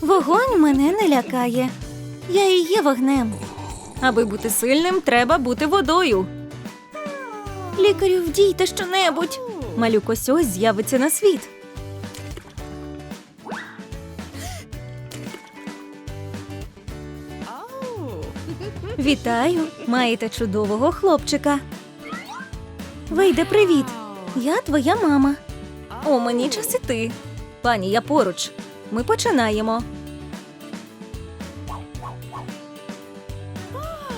Вогонь мене не лякає. Я і є вогнем. Аби бути сильним, треба бути водою. Лікарю, вдійте щонебудь. Малюк ось ось з'явиться на світ. Вітаю, маєте чудового хлопчика. Вийде привіт. Я твоя мама. О, мені час іти. Пані, я поруч. Ми починаємо.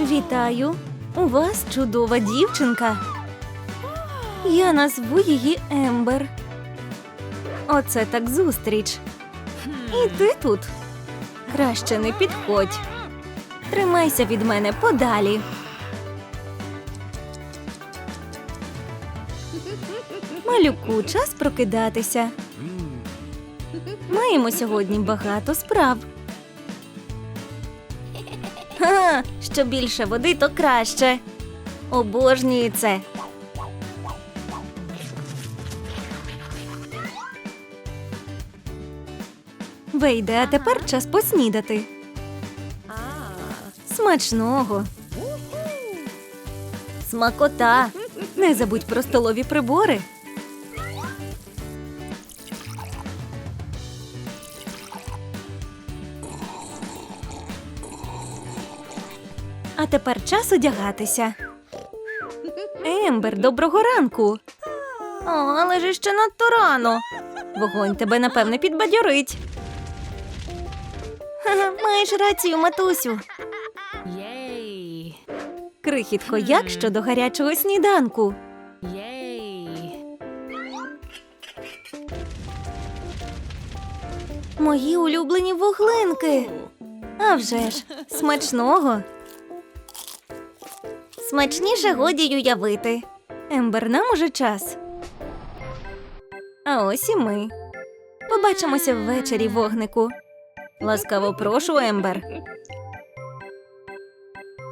Вітаю. У вас чудова дівчинка. Я назву її Ембер. Оце так зустріч. І ти тут. Краще не підходь. Тримайся від мене подалі. Малюку, час прокидатися. Маємо сьогодні багато справ. Ха, що більше води, то краще. Обожнюю це. Вийде, а тепер час поснідати. Смачного. Смакота. Не забудь про столові прибори. Тепер час одягатися. Ембер, доброго ранку. О, але ж ще надто рано. Вогонь тебе, напевне, підбадьорить. Маєш рацію, матусю. Єй! Крихітко, як щодо гарячого сніданку? Єй! Мої улюблені вуглинки. А вже ж, смачного. Смачніше годі й уявити. Ембер, нам уже час. А ось і ми. Побачимося ввечері, вогнику. Ласкаво прошу, Ембер.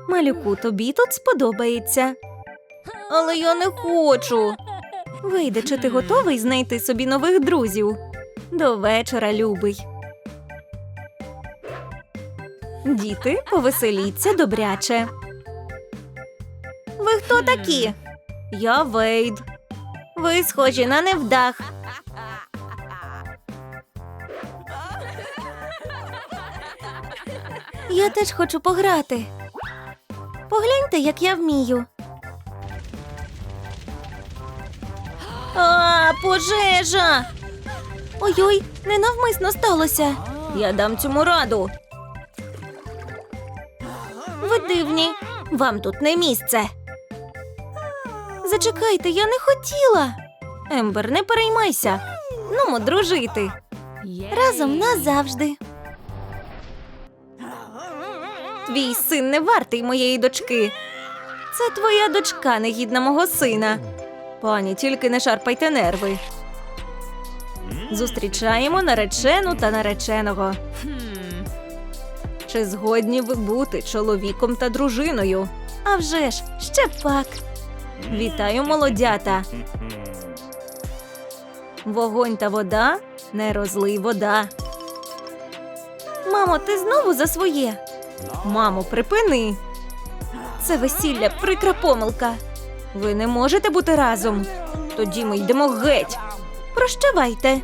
Малюку, тобі тут сподобається. Але я не хочу. Вийде, чи ти готовий знайти собі нових друзів? До вечора, любий. Діти, повеселіться добряче. Ви хто такі? Я Вейд. Ви схожі на невдах. Я теж хочу пограти. Погляньте, як я вмію. А, пожежа! Ой-ой, ненавмисно сталося. Я дам цьому раду. Ви дивні. Вам тут не місце. Зачекайте, я не хотіла. Ембер, не переймайся. Ну, дружити. Разом назавжди. Твій син не вартий моєї дочки. Це твоя дочка, негідна мого сина. Пані, тільки не шарпайте нерви. Зустрічаємо наречену та нареченого. Чи згодні ви бути чоловіком та дружиною? А вже ж, ще пак. Вітаю, молодята. Вогонь та вода не розлий вода. Мамо, ти знову за своє. Мамо, припини. Це весілля, прикра помилка. Ви не можете бути разом. Тоді ми йдемо геть. Прощавайте.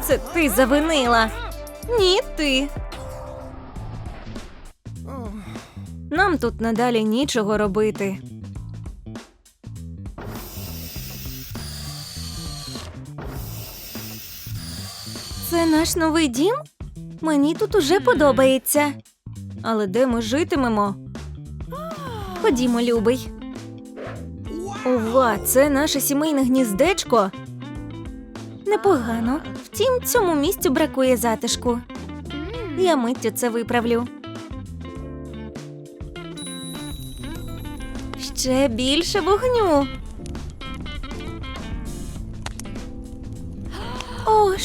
Це ти завинила. Ні, ти. Нам тут надалі нічого робити. Це наш новий дім? Мені тут уже подобається. Але де ми житимемо? Ходімо, любий. Ова, це наше сімейне гніздечко. Непогано. Втім, цьому місцю бракує затишку. Я миттю це виправлю. Ще більше вогню.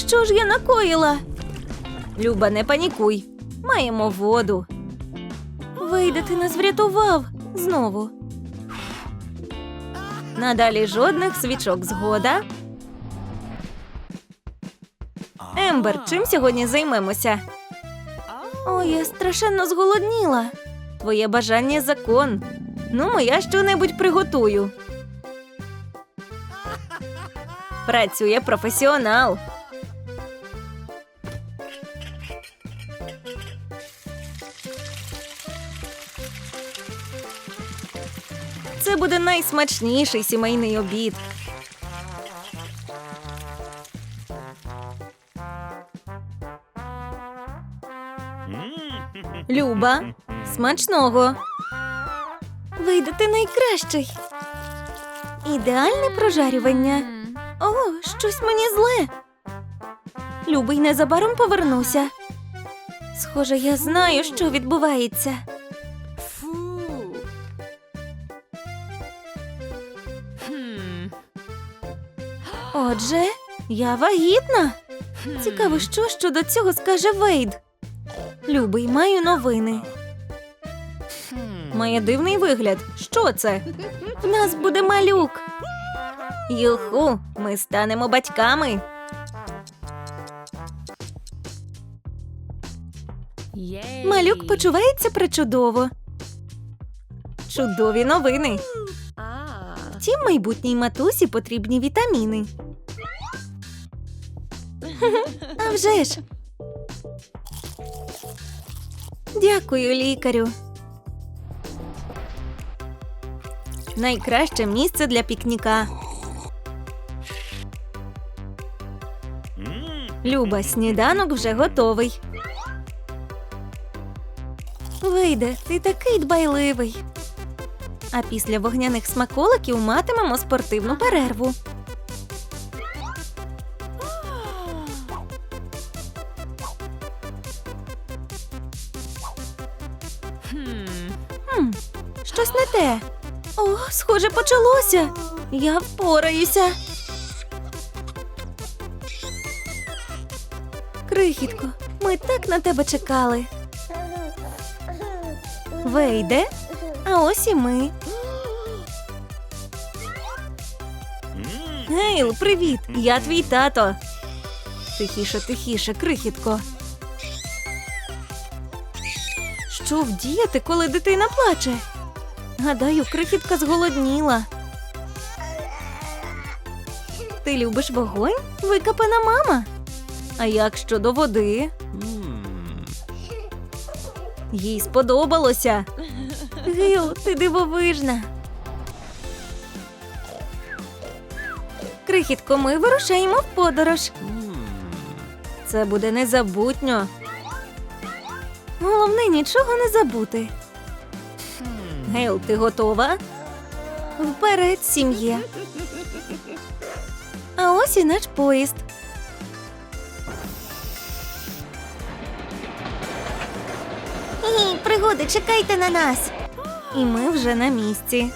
Що ж я накоїла? Люба, не панікуй. Маємо воду. Вийде, ти нас врятував знову. Надалі жодних свічок згода. Ембер, чим сьогодні займемося? О, я страшенно зголодніла. Твоє бажання закон. Ну, я що-небудь приготую. Працює професіонал. Буде найсмачніший сімейний обід. Люба, смачного. Вийдете найкращий. Ідеальне прожарювання. О, щось мені зле. Любий незабаром повернуся. Схоже, я знаю, що відбувається. Отже, я вагітна. Цікаво, що щодо цього скаже Вейд. Любий, маю новини. Має дивний вигляд. Що це? В нас буде малюк. Юху, ми станемо батьками. Малюк почувається причудово. Чудові новини. Втім, майбутній матусі потрібні вітаміни. А вже ж. Дякую, лікарю. Найкраще місце для пікніка. Люба, сніданок вже готовий. Вийде, ти такий дбайливий. А після вогняних смаколиків матимемо спортивну перерву. Схоже, почалося. Я впораюся. Крихітко, ми так на тебе чекали. Вийде, а ось і ми. Гейл, привіт! Я твій тато. Тихіше, тихіше, крихітко. Що вдіяти, коли дитина плаче? Гадаю, крихітка зголодніла. Ти любиш вогонь? Викапана мама. А як щодо води? Їй сподобалося. Гил, ти дивовижна. Крихітко, ми вирушаємо в подорож. Це буде незабутньо. Головне нічого не забути. Гейл, ти готова? Вперед, сім'є. А ось і наш поїзд. Пригоди, чекайте на нас. І ми вже на місці.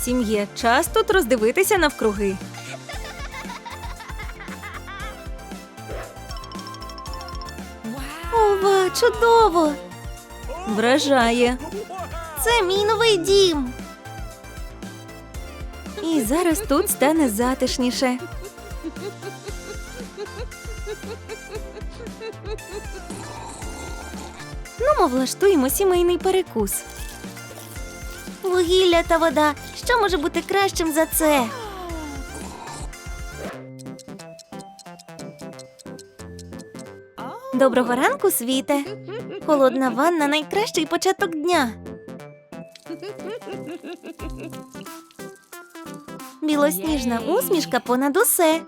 Сім'є, час тут роздивитися навкруги. Ова, чудово! Вражає. Це мій новий дім. І зараз тут стане затишніше. Ну, ми влаштуємо сімейний перекус. Вугілля та вода. Що може бути кращим за це? Доброго ранку, світе. Холодна ванна найкращий початок дня. Білосніжна усмішка понад усе.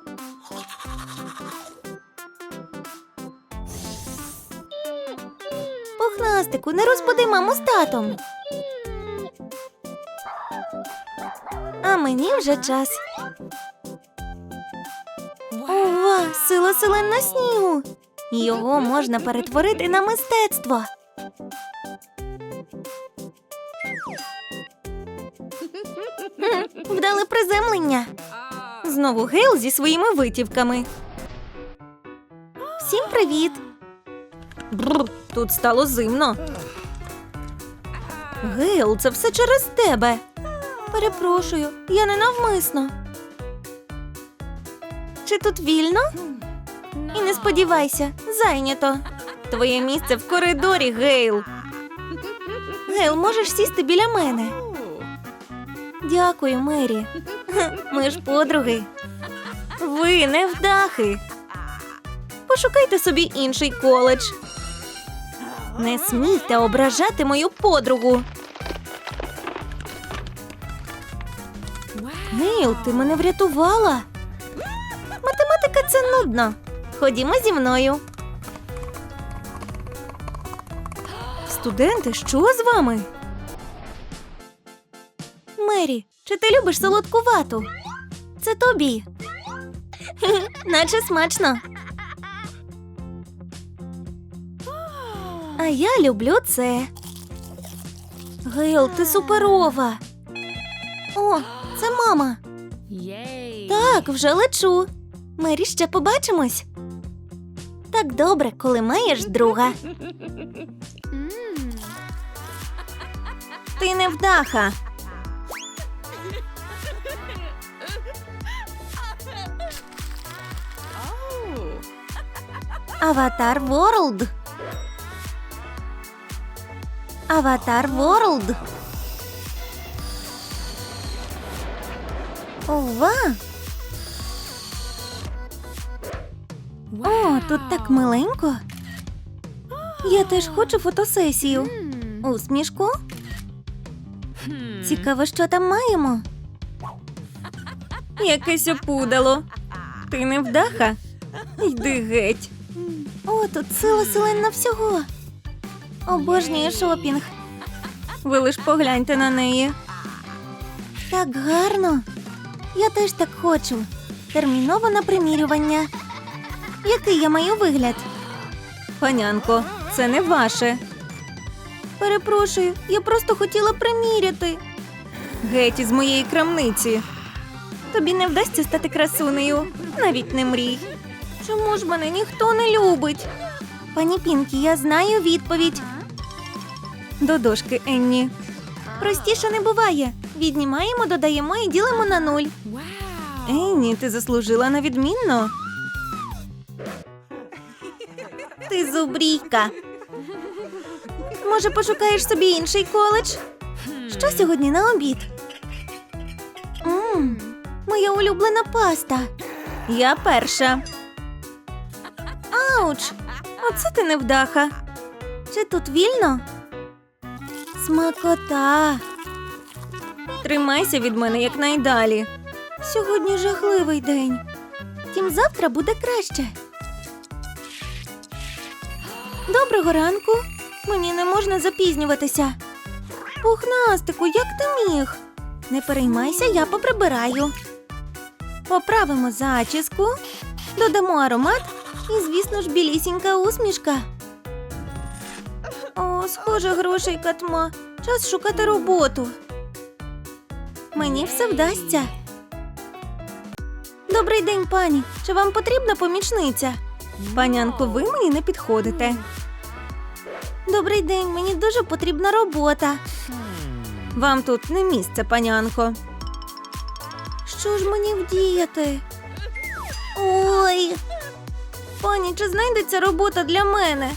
Пухнастику, не розбуди маму з татом. А мені вже час. Ова, сила селен на снігу. Його можна перетворити на мистецтво. Приземлення. Знову Гейл зі своїми витівками. Всім привіт. Бррр, тут стало зимно. Гейл, це все через тебе. Перепрошую, я не навмисно. Чи тут вільно? І не сподівайся, зайнято. Твоє місце в коридорі, Гейл. Гейл, можеш сісти біля мене. Дякую, Мері. Ми ж подруги. Ви невдахи. Пошукайте собі інший коледж. Не смійте ображати мою подругу. Гейл, ти мене врятувала. Математика це нудно. Ходімо зі мною. Студенти, що з вами? Мері, чи ти любиш солодку вату? Це тобі. Наче смачно. А я люблю це. Гейл, ти суперова. О, це мама. Так, вже лечу. Мері, ще побачимось. Так добре, коли маєш друга. Ти невдаха. Аватар Ворлд. Аватар Ворлд. Ова! О, тут так миленько. Я теж хочу фотосесію. Усмішку? Цікаво, що там маємо. Якесь опудало. Ти не вдаха? Йди геть. О, тут сила селена всього. Обожнюю шопінг. Ви лиш погляньте на неї. Так гарно. Я теж так хочу. Терміново на примірювання. Який я маю вигляд? Панянко, це не ваше. Перепрошую, я просто хотіла приміряти. Геть із моєї крамниці. Тобі не вдасться стати красунею, навіть не мрій. Чому ж мене ніхто не любить? Пані Пінкі, я знаю відповідь. До дошки, Енні. Простіше не буває. Віднімаємо, додаємо і ділимо на нуль. Енні, ти заслужила на відмінно. Ти зубрійка. Може, пошукаєш собі інший коледж? Що сьогодні на обід? Мм, моя улюблена паста. Я перша. Ауч! Оце ти невдаха. Чи тут вільно? Смакота. Тримайся від мене якнайдалі. Сьогодні жахливий день. Втім, завтра буде краще. Доброго ранку. Мені не можна запізнюватися. Пухнастику, як ти міг? Не переймайся, я поприбираю. Поправимо зачіску, додамо аромат і, звісно ж, білісінька усмішка. О, схоже, грошей катма. Час шукати роботу. Мені все вдасться. Добрий день, пані. Чи вам потрібна помічниця? Панянко, ви мені не підходите. Добрий день, мені дуже потрібна робота. Вам тут не місце, панянко. Що ж мені вдіяти? Ой. Пані, чи знайдеться робота для мене?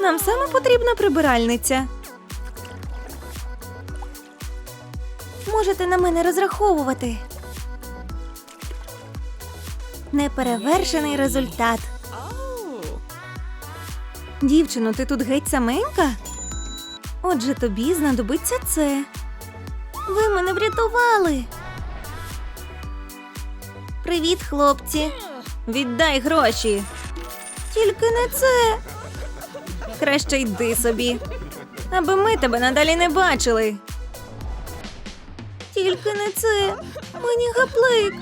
Нам саме потрібна прибиральниця. Можете на мене розраховувати. Неперевершений результат. Дівчино, ти тут геть саменька? Отже, тобі знадобиться це. Ви мене врятували. Привіт, хлопці. Віддай гроші. Тільки не це. Краще йди собі, аби ми тебе надалі не бачили. Тільки не це. Мені гаплик.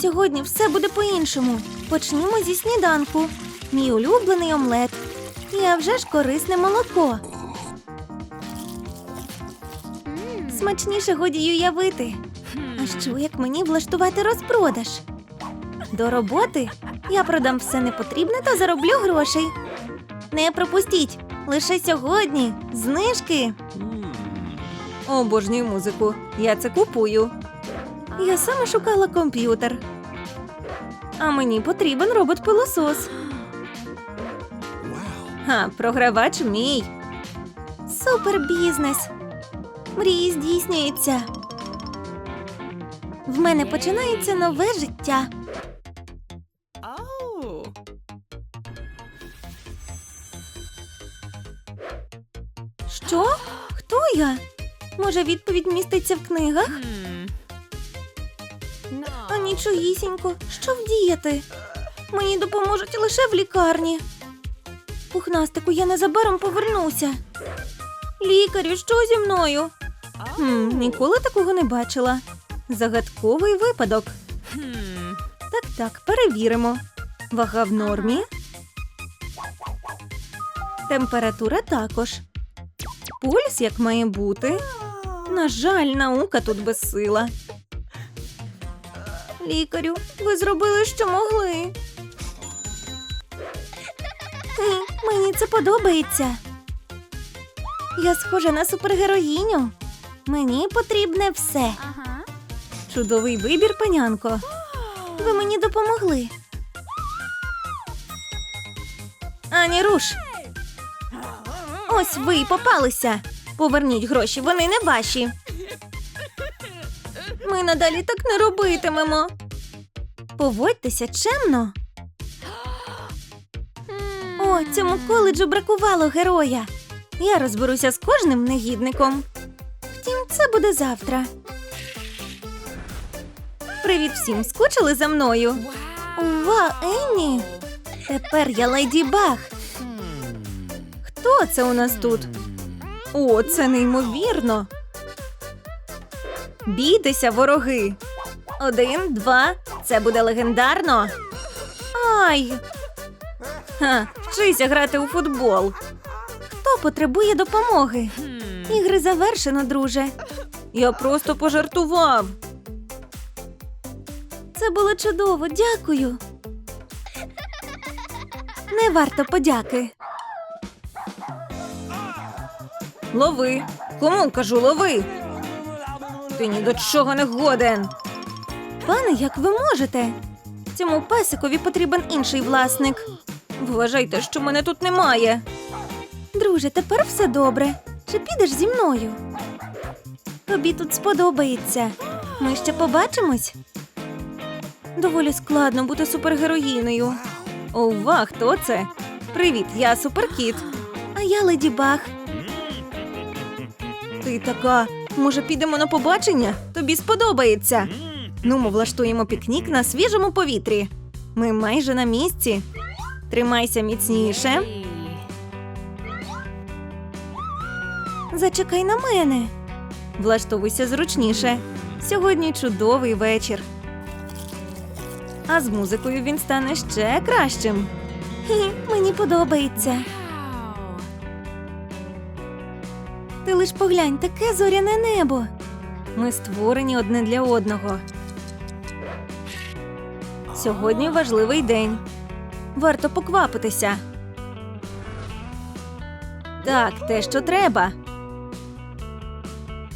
Сьогодні все буде по-іншому. Почнімо зі сніданку. Мій улюблений омлет. І а вже ж корисне молоко. Смачніше годі уявити. А що як мені влаштувати розпродаж? До роботи я продам все непотрібне та зароблю грошей. Не пропустіть! Лише сьогодні знижки. Обожнюю музику. Я це купую. Я саме шукала комп'ютер. А мені потрібен робот-пилосос. Ха, програвач мій. Супер бізнес. Мрії здійснюються. В мене починається нове життя. Що? Хто я? Може, відповідь міститься в книгах? А нічогісінько, що вдіяти? Мені допоможуть лише в лікарні. Пухнастику, я незабаром повернуся. Лікарю, що зі мною? Хм, ніколи такого не бачила. Загадковий випадок. Так, так, перевіримо. Вага в нормі. Температура також. Пульс як має бути. На жаль, наука тут безсила. Лікарю, ви зробили, що могли. Ні, мені це подобається. Я схожа на супергероїню. Мені потрібне все. Uh-huh. Чудовий вибір, панянко. Ви мені допомогли. Ані руш. Ось ви й попалися. Поверніть гроші, вони не ваші. Ми надалі так не робитимемо. Поводьтеся чемно. О, цьому коледжу бракувало героя. Я розберуся з кожним негідником. Втім, це буде завтра. Привіт всім! Скучили за мною? Ува, Енні! Тепер я леді Баг. Хто це у нас тут? О, це неймовірно. Бійтеся, вороги. Один, два. Це буде легендарно. Ай. Ха, вчися грати у футбол. Хто потребує допомоги? Ігри завершено, друже. Я просто пожартував. Це було чудово, дякую. Не варто подяки. Лови. Кому кажу, лови. Ти ні до чого не годен. Пане, як ви можете? Цьому песикові потрібен інший власник. Вважайте, що мене тут немає. Друже, тепер все добре. Чи підеш зі мною? Тобі тут сподобається. Ми ще побачимось. Доволі складно бути супергероїною. Ова, хто це? Привіт, я суперкіт. А я леді Баг. Ти така. Може, підемо на побачення? Тобі сподобається. Ну, ми влаштуємо пікнік на свіжому повітрі. Ми майже на місці. Тримайся міцніше. Зачекай на мене. Влаштовуйся зручніше. Сьогодні чудовий вечір. А з музикою він стане ще кращим. Хі, мені подобається. Ти лиш поглянь, таке зоряне небо. Ми створені одне для одного. Сьогодні важливий день. Варто поквапитися. Так, те, що треба.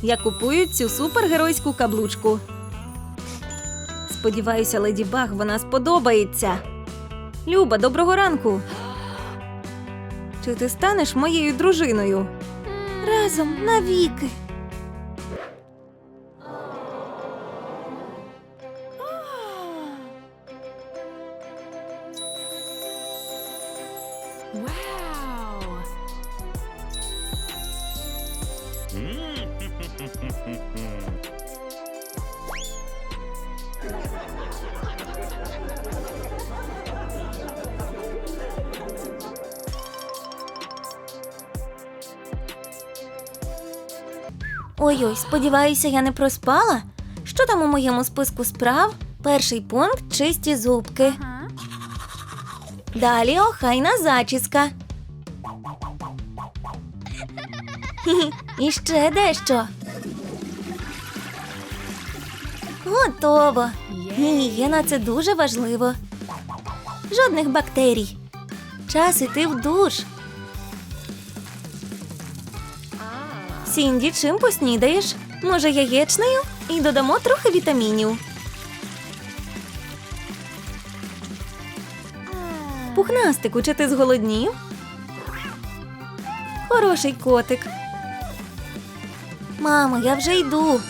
Я купую цю супергеройську каблучку. Сподіваюся, леді Баг вона сподобається. Люба, доброго ранку. Чи ти станеш моєю дружиною? Разом навіки. Wow. Ой-ой, сподіваюся, я не проспала. Що там у моєму списку справ? Перший пункт чисті зубки. Далі охайна зачіска. І ще дещо. Готово. Гігієна це дуже важливо. Жодних бактерій. Час іти в душ. Сінді, чим поснідаєш? Може, яєчнею? І додамо трохи вітамінів. Пухнастику, чи ти зголоднів? Хороший котик. Мамо, я вже йду.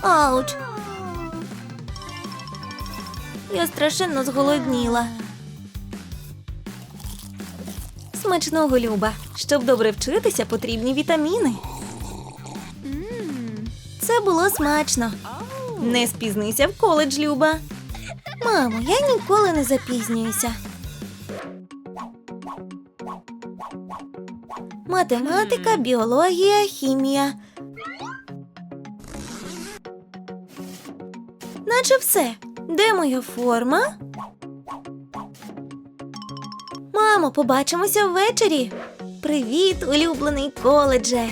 Ауч. Я страшенно зголодніла. Смачного Люба. Щоб добре вчитися, потрібні вітаміни. Це було смачно. Не спізнися в коледж, Люба. Мамо, я ніколи не запізнююся. Математика, біологія, хімія. Наче все. Де моя форма? Мамо, побачимося ввечері. Привіт, улюблений коледже.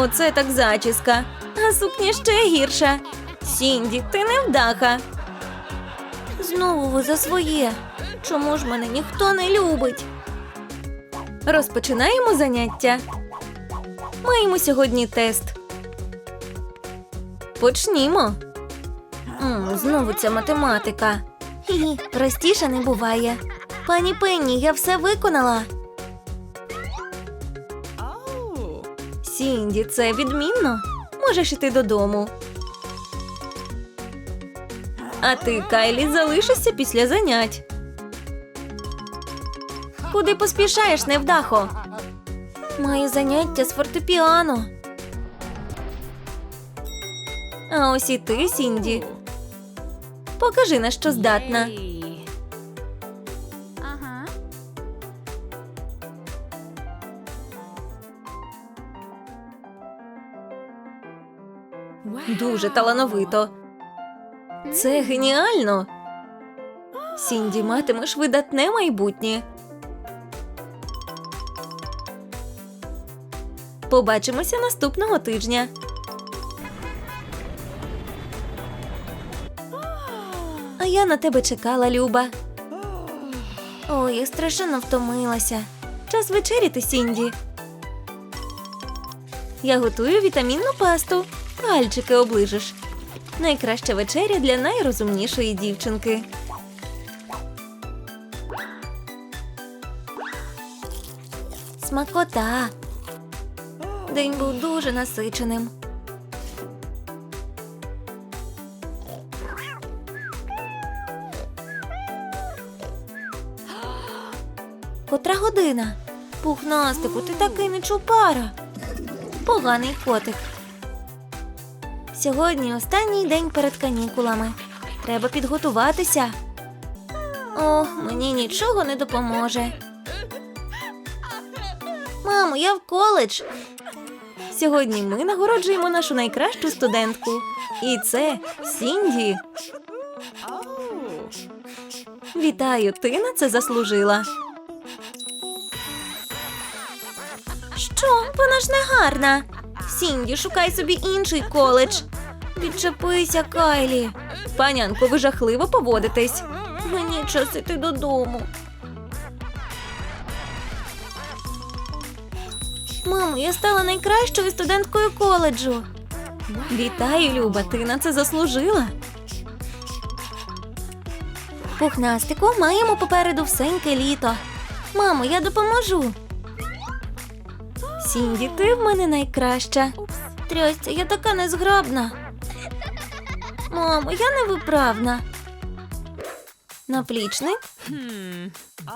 Оце так зачіска. А сукня ще гірша. Сінді, ти невдаха. Знову ви за своє. Чому ж мене ніхто не любить? Розпочинаємо заняття. Маємо сьогодні тест. Почнімо. М, знову ця математика. Хі-хі, простіше не буває. Пані Пенні, я все виконала. Сінді, це відмінно. Можеш іти додому. А ти, Кайлі, залишишся після занять. Куди поспішаєш, невдахо? Маю заняття з фортепіано. А ось і ти, Сінді. Покажи, на що здатна. Дуже талановито. Це геніально. Сінді, матимеш видатне майбутнє. Побачимося наступного тижня. А я на тебе чекала, Люба. Ой, я страшенно втомилася. Час вечеряти, Сінді. Я готую вітамінну пасту. Пальчики оближеш. Найкраща вечеря для найрозумнішої дівчинки. Смакота. День був дуже насиченим. Котра година? Пухнастику, ти такий не чупара. Поганий котик. Сьогодні останній день перед канікулами. Треба підготуватися. О, мені нічого не допоможе. Мамо, я в коледж. Сьогодні ми нагороджуємо нашу найкращу студентку. І це Сінді. Вітаю, ти на це заслужила. Що? Вона ж не гарна. Сінді, шукай собі інший коледж. Відчепися, Кайлі. Панянко, ви жахливо поводитесь. Мені час іти додому. Мамо, я стала найкращою студенткою коледжу. Вітаю, Люба, ти на це заслужила. Пухнастику, маємо попереду всеньке літо. Мамо, я допоможу. Сінді, ти в мене найкраща. Трясця, я така незграбна. Мамо, я невиправна. Наплічник,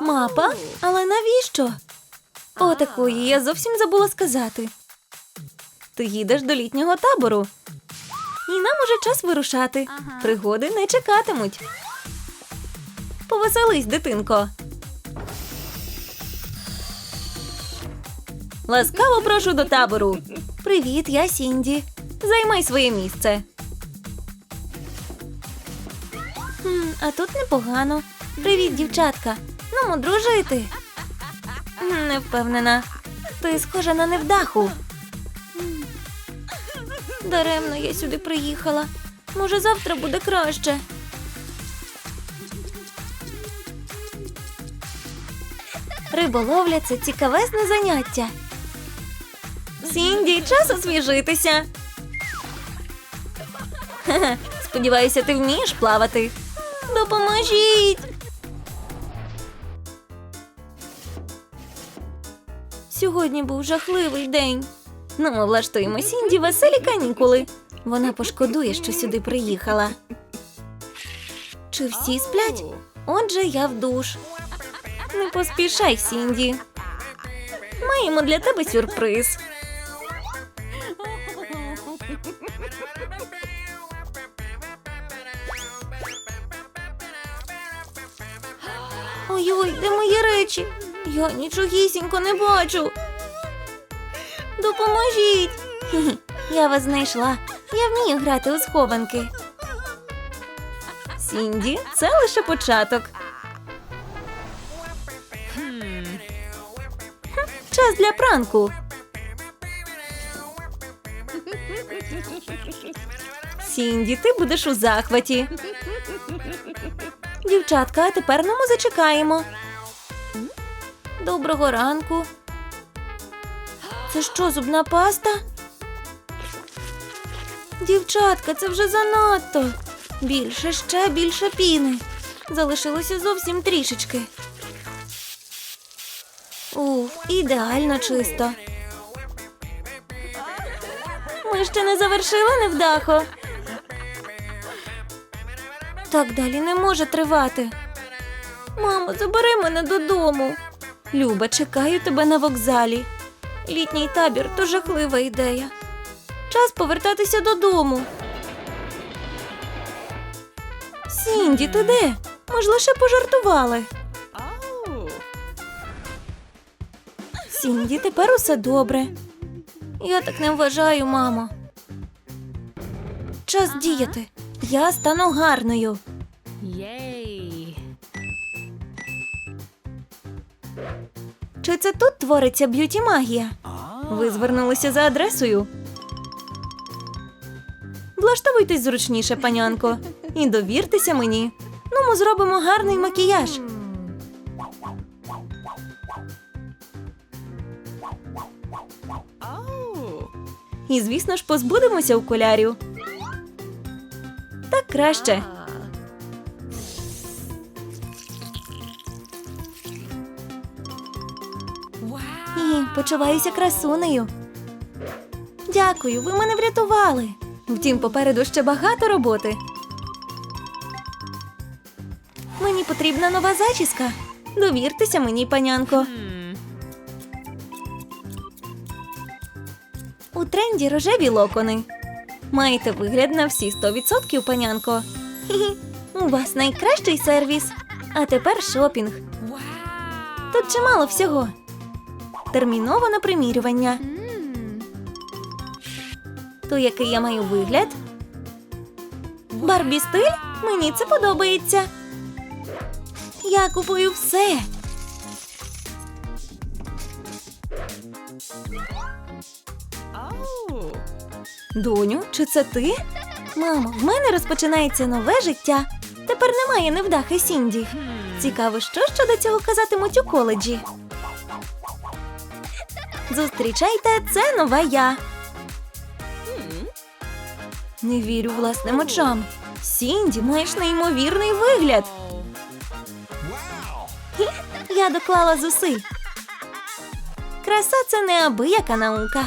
мапа, але навіщо? О, такої, я зовсім забула сказати. Ти їдеш до літнього табору. І нам уже час вирушати. Пригоди не чекатимуть. Повеселись, дитинко. Ласкаво прошу до табору. Привіт, я Сінді. Займай своє місце. Хм, а тут непогано. Привіт, дівчатка. Ну, дружити. Не впевнена. Ти схожа на невдаху. Даремно я сюди приїхала. Може, завтра буде краще. Риболовля це цікавесне заняття. Сінді, час освіжитися. Сподіваюся, ти вмієш плавати. Допоможіть. Сьогодні був жахливий день. Ну, ми влаштуємо Сінді веселі канікули. Вона пошкодує, що сюди приїхала. Чи всі сплять? Отже, я в душ. Не поспішай, Сінді. Маємо для тебе сюрприз. Ой-ой, де мої речі? Я нічогісінько не бачу. Допоможіть. Я вас знайшла. Я вмію грати у схованки. Сінді, це лише початок. Час для пранку. Сінді, ти будеш у захваті. Дівчатка, а тепер на ми зачекаємо. Доброго ранку. Це що, зубна паста? Дівчатка, це вже занадто. Більше, ще більше піни. Залишилося зовсім трішечки. Уф, ідеально чисто. Ми ще не завершили невдахо. Так далі не може тривати. Мамо, забери мене додому. Люба, чекаю тебе на вокзалі. Літній табір то жахлива ідея. Час повертатися додому. Сінді, ти де? Ми ж лише пожартували. Сінді, тепер усе добре. Я так не вважаю, мамо. Час діяти. Я стану гарною. Yay. Чи це тут твориться б'юті магія? Ви звернулися за адресою. Влаштовуйтесь зручніше, панянко, і довіртеся мені. Ну, ми зробимо гарний макіяж. І, звісно ж, позбудемося окулярів. Краще. І почуваюся красунею. Дякую, ви мене врятували. Втім, попереду ще багато роботи. Мені потрібна нова зачіска. Довіртеся мені, панянко. У тренді рожеві локони. Маєте вигляд на всі 100%, панянко. У вас найкращий сервіс. А тепер шопінг. Тут чимало всього. Терміново на примірювання. То який я маю вигляд? Барбі стиль? Мені це подобається. Я купую все. Oh. Доню, чи це ти? Мамо, в мене розпочинається нове життя. Тепер немає невдахи Сінді. Цікаво, що щодо цього казатимуть у коледжі. Зустрічайте, це нова я. Не вірю власним очам. Сінді, маєш неймовірний вигляд. Я доклала зусиль. Краса це неабияка наука.